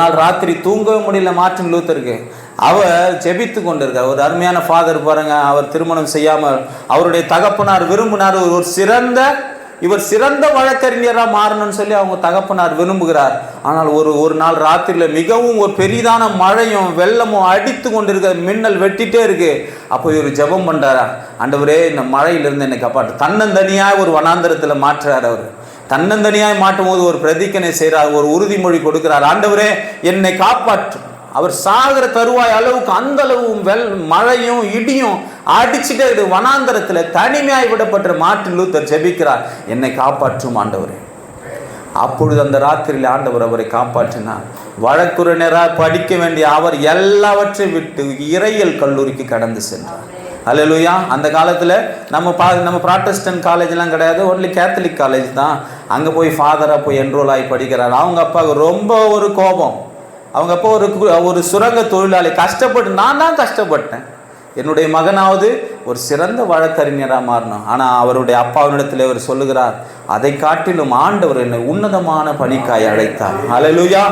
நாள் ராத்திரி தூங்கவே முடியல மார்ட்டின் லூத்தருக்கு. அவர் ஜெபித்து கொண்டிருக்கார். ஒரு அருமையான ஃபாதர் பாருங்க அவர் திருமணம் செய்யாமல் அவருடைய தகப்பனார் விரும்பினார். ஒரு ஒரு சிறந்த இவர் சிறந்த வழக்கறிஞராக மாறணும்னு சொல்லி அவங்க தகப்பனார் விரும்புகிறார். ஆனால் ஒரு ஒரு நாள் ராத்திரியில் மிகவும் ஒரு பெரிதான மழையும் வெள்ளமும் அடித்து கொண்டிருக்க மின்னல் வெட்டிட்டே இருக்கு. அப்போ இவர் ஜெபம் பண்ணுறாரா ஆண்டவரே இந்த மழையிலிருந்து என்னை காப்பாற்று. தன்னந்தனியாக ஒரு வனாந்தரத்தில் மாற்றுறார் அவர். தன்னந்தனியாய் மாட்டும் போது ஒரு பிரதிக்கனை செய்கிறார் ஒரு உறுதிமொழி கொடுக்கிறார். ஆண்டவரே என்னை காப்பாற்றும் அவர் சாகிற தருவாய் அளவுக்கு அந்த அளவும் வெல் மழையும் இடியும் அடிச்சுட்டே வனாந்தரத்தில் வனாந்தரத்துல தனிமையாய் விடப்பட்ட மார்ட்டின் லூத்தர் ஜெபிக்கிறார். என்னை காப்பாற்றும் ஆண்டவரே. அப்பொழுது அந்த ராத்திரியில் ஆண்டவர் அவரை காப்பாற்றினார். வழக்குரைஞராக படிக்க வேண்டிய அவர் எல்லாவற்றையும் விட்டு இறையல் கல்லூரிக்கு கடந்து சென்றார். அலலுயா அந்த காலத்தில் நம்ம பா நம்ம ப்ராட்டஸ்டன்ட் காலேஜ்லாம் கிடையாது. ஒன்லி கேத்தலிக் காலேஜ் தான். அங்கே போய் ஃபாதராக போய் என்ரோல் ஆகி படிக்கிறார். அவங்க அப்பாவுக்கு ரொம்ப ஒரு கோபம். அவங்க அப்பா ஒரு ஒரு சுரங்க தொழிலாளி. கஷ்டப்பட்டு நான் தான் கஷ்டப்பட்டேன். என்னுடைய மகனாவது ஒரு சிறந்த வழக்கறிஞராக மாறணும். ஆனால் அவருடைய அப்பாவினிடத்தில் அவர் சொல்லுகிறார் அதை காட்டிலும் ஆண்டவர் என்னை உன்னதமான பணிக்காய் அழைத்தார். அலலுயா